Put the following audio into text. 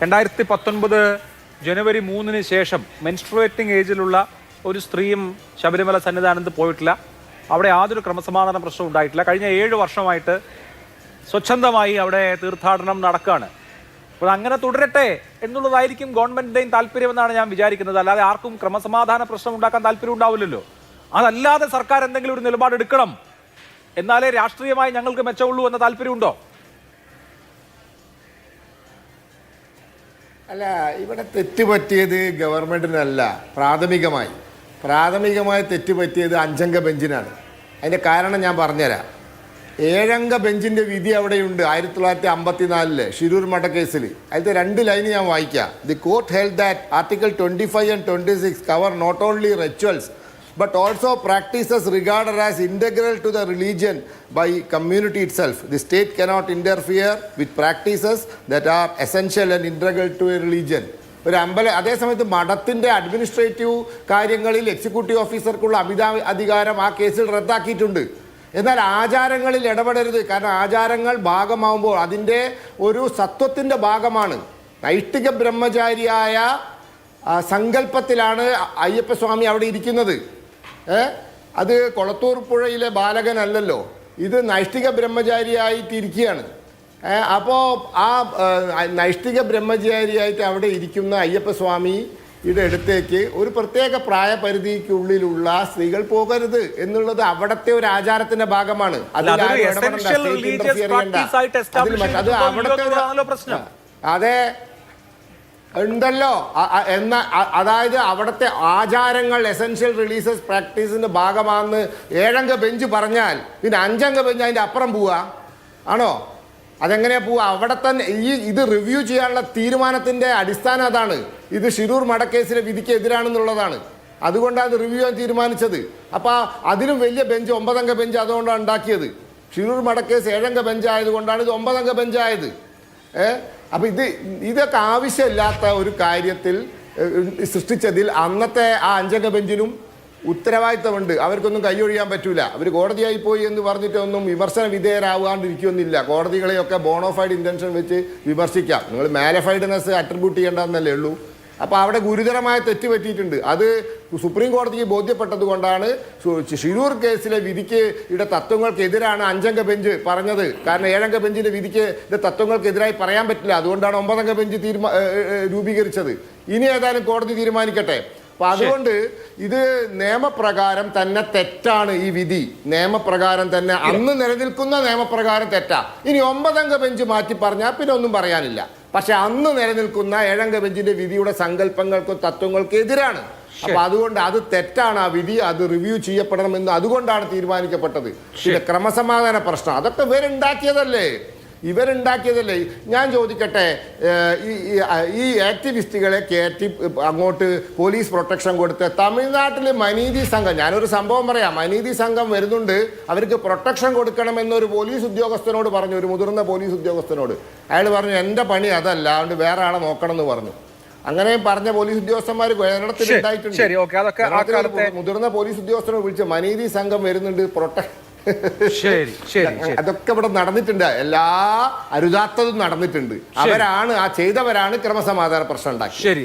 രണ്ടായിരത്തി പത്തൊൻപത് ജനുവരി മൂന്നിന് ശേഷം മെൻസ്ട്രുവേറ്റിംഗ് ഏജിലുള്ള ഒരു സ്ത്രീയും ശബരിമല സന്നിധാനത്ത് പോയിട്ടില്ല. അവിടെ യാതൊരു ക്രമസമാധാന പ്രശ്നവും ഉണ്ടായിട്ടില്ല. കഴിഞ്ഞ ഏഴ് വർഷമായിട്ട് സ്വച്ഛന്തമായി അവിടെ തീർത്ഥാടനം നടക്കുകയാണ്. അപ്പോൾ അങ്ങനെ തുടരട്ടെ എന്നുള്ളതായിരിക്കും ഗവൺമെന്റിന്റെയും താല്പര്യമെന്നാണ് ഞാൻ വിചാരിക്കുന്നത്. അല്ലാതെ ആർക്കും ക്രമസമാധാന പ്രശ്നം ഉണ്ടാക്കാൻ താല്പര്യം ഉണ്ടാവില്ലല്ലോ. അതല്ലാതെ സർക്കാർ എന്തെങ്കിലും ഒരു നിലപാടെടുക്കണം. എന്നാലേ രാഷ്ട്രീയമായി ഞങ്ങൾക്ക് മെച്ചമുള്ളൂ എന്ന താല്പര്യമുണ്ടോ? അല്ല ഇവിടെ തെറ്റ് പറ്റിയത് ഗവൺമെന്റിനല്ല പ്രാഥമികമായി. പ്രാഥമികമായി തെറ്റ് പറ്റിയത് അഞ്ചംഗ ബെഞ്ചിനാണ്. അതിന്റെ കാരണം ഞാൻ പറഞ്ഞുതരാം. ഏഴംഗ ബെഞ്ചിന്റെ വിധി അവിടെയുണ്ട് ആയിരത്തി തൊള്ളായിരത്തി അമ്പത്തി നാലിൽ ഷിരൂർ കേസിൽ അതിലത്തെ രണ്ട് ലൈൻ ഞാൻ വായിക്കാം. The court held that article twenty five and twenty six cover not only rituals but also practices regarded as integral to the religion by community itself. The state cannot interfere with practices that are essential and integral to a religion. ഒരു അമ്പല അതേസമയത്ത് മഠത്തിന്റെ administrative കാര്യങ്ങളിൽ executive ഓഫീസർക്കുള്ള അമിത അധികാരം ആ കേസിൽ റദ്ദാക്കിയിട്ടുണ്ട് എന്നാൽ ആചാരങ്ങളിൽ ഇടപെടരുത് കാരണം ആചാരങ്ങൾ ഭാഗമാവുമ്പോൾ അതിന്റെ ഒരു സത്വത്തിന്റെ ഭാഗമാണ് നൈഷ്ഠിക ബ്രഹ്മചാരിയായ സങ്കല്പത്തിലാണ് അയ്യപ്പസ്വാമി അവിടെ ഇരിക്കുന്നത് അത് കൊളത്തൂർ പുഴയിലെ ബാലകനല്ലല്ലോ. ഇത് നൈഷ്ഠിക ബ്രഹ്മചാരിയായി ഇരിക്കുകയാണ് ഏ അപ്പോൾ ആ നൈഷ്ഠിക ബ്രഹ്മചാരിയായിട്ട് അവിടെ ഇരിക്കുന്ന അയ്യപ്പസ്വാമിയുടെ അടുത്തേക്ക് ഒരു പ്രത്യേക പ്രായപരിധിക്കുള്ളിലുള്ള സ്ത്രീകൾ പോകരുത് എന്നുള്ളത് അവിടത്തെ ഒരു ആചാരത്തിന്റെ ഭാഗമാണ്. അതിൽ അത് അവിടുത്തെ. അതെ. ഉണ്ടല്ലോ. എന്ന അതായത് അവിടുത്തെ ആചാരങ്ങൾ എസെൻഷ്യൽ റിലീസസ് പ്രാക്ടീസിന്റെ ഭാഗമാണെന്ന് ഏഴംഗ ബെഞ്ച് പറഞ്ഞാൽ പിന്നെ അഞ്ചംഗ ബെഞ്ച് അതിന്റെ അപ്പുറം പോവുക ആണോ? അതെങ്ങനെയാ പോവുക അവിടെ തന്നെ ഈ ഇത് റിവ്യൂ ചെയ്യാനുള്ള തീരുമാനത്തിന്റെ അടിസ്ഥാനം അതാണ്. ഇത് ഷിരൂർ മടക്കേസിലെ വിധിക്ക് എതിരാണെന്നുള്ളതാണ്. അതുകൊണ്ടാണ് റിവ്യൂ ചെയ്യാൻ തീരുമാനിച്ചത്. അപ്പോൾ അതിലും വലിയ ബെഞ്ച് ഒമ്പതംഗ ബെഞ്ച് അതുകൊണ്ടാണ് ഉണ്ടാക്കിയത്. ഷിരൂർ മടക്കേസ് ഏഴംഗ ബെഞ്ച് ആയതുകൊണ്ടാണ് ഇത് ഒമ്പതംഗ ബെഞ്ചായത് ഏ? അപ്പം ഇത് ഇതൊക്കെ ആവശ്യമില്ലാത്ത ഒരു കാര്യത്തിൽ സൃഷ്ടിച്ചതിൽ അന്നത്തെ ആ അഞ്ചംഗ ബെഞ്ചിനും ഉത്തരവാദിത്തമുണ്ട്. അവർക്കൊന്നും കൈയൊഴിയാൻ പറ്റൂല. അവർ കോടതിയായി പോയി എന്ന് പറഞ്ഞിട്ടൊന്നും വിമർശന വിധേയരാകാണ്ടിരിക്കുമെന്നില്ല കോടതികളെയൊക്കെ ബോണോഫൈഡ് ഇന്റൻഷൻ വെച്ച് വിമർശിക്കാം. നിങ്ങൾ മാലഫൈഡ്നെസ് അട്രിബ്യൂട്ട് ചെയ്യേണ്ടതെന്നല്ലേ ഉള്ളൂ. അപ്പോൾ അവിടെ ഗുരുതരമായ തെറ്റ് പറ്റിയിട്ടുണ്ട്. അത് സുപ്രീം കോടതിക്ക് ബോധ്യപ്പെട്ടത് കൊണ്ടാണ് ഷിരൂർ കേസിലെ വിധിക്ക് ഇവിടെ തത്വങ്ങൾക്കെതിരാണ് അഞ്ചംഗ ബെഞ്ച് പറഞ്ഞത്. കാരണം ഏഴംഗ ബെഞ്ചിന്റെ വിധിക്ക് ഇത് തത്വങ്ങൾക്കെതിരായി പറയാൻ പറ്റില്ല. അതുകൊണ്ടാണ് ഒമ്പതംഗ ബെഞ്ച് തീരുമാ രൂപീകരിച്ചത്. ഇനി ഏതായാലും കോടതി തീരുമാനിക്കട്ടെ. അപ്പൊ അതുകൊണ്ട് ഇത് നിയമപ്രകാരം തന്നെ തെറ്റാണ് ഈ വിധി. നിയമപ്രകാരം തന്നെ അന്ന് നിലനിൽക്കുന്ന നിയമപ്രകാരം തെറ്റാ. ഇനി ഒമ്പതംഗ ബെഞ്ച് മാറ്റി പറഞ്ഞാൽ പിന്നെ ഒന്നും പറയാനില്ല. പക്ഷെ അന്ന് നിലനിൽക്കുന്ന ഏഴംഗ ബെഞ്ചിന്റെ വിധിയുടെ സങ്കല്പങ്ങൾക്കും തത്വങ്ങൾക്കും എതിരാണ് അപ്പൊ അതുകൊണ്ട് അത് തെറ്റാണ് ആ വിധി അത് റിവ്യൂ ചെയ്യപ്പെടണമെന്ന് അതുകൊണ്ടാണ് തീരുമാനിക്കപ്പെട്ടത്. പിന്നെ ക്രമസമാധാന പ്രശ്നം അതൊക്കെ ഇവരുണ്ടാക്കിയതല്ലേ? ഇവരുണ്ടാക്കിയതല്ലേ? ഞാൻ ചോദിക്കട്ടെ ഈ ആക്ടിവിസ്റ്റുകളെ കയറ്റി അങ്ങോട്ട് പോലീസ് പ്രൊട്ടക്ഷൻ കൊടുത്ത് തമിഴ്നാട്ടിൽ മനീതി സംഘം ഞാനൊരു സംഭവം പറയാം മനീതി സംഘം വരുന്നുണ്ട് അവർക്ക് പ്രൊട്ടക്ഷൻ കൊടുക്കണമെന്നൊരു പോലീസ് ഉദ്യോഗസ്ഥനോട് പറഞ്ഞു ഒരു മുതിർന്ന പോലീസ് ഉദ്യോഗസ്ഥനോട്. അയാൾ പറഞ്ഞു എന്റെ പണി അതല്ല അതുകൊണ്ട് വേറെ ആളെ നോക്കണം എന്ന് പറഞ്ഞു. അങ്ങനെ പറഞ്ഞ പോലീസ് ഉദ്യോഗസ്ഥന്മാർ കാലത്തെ- മുതിർന്ന പോലീസ് ഉദ്യോഗസ്ഥനെ വിളിച്ച് മനീതി സംഘം വരുന്നുണ്ട് പ്രൊട്ടക്ട് ശരി ശരി ശരി. അതൊക്കെ ഇവിടെ നടന്നിട്ടുണ്ട്. എല്ലാ അരുതാത്തതും നടന്നിട്ടുണ്ട്. അവരാണ് ആ ചെയ്തവരാണ് ക്രമസമാധാന പ്രശ്നം ഉണ്ടാക്കി ശരി.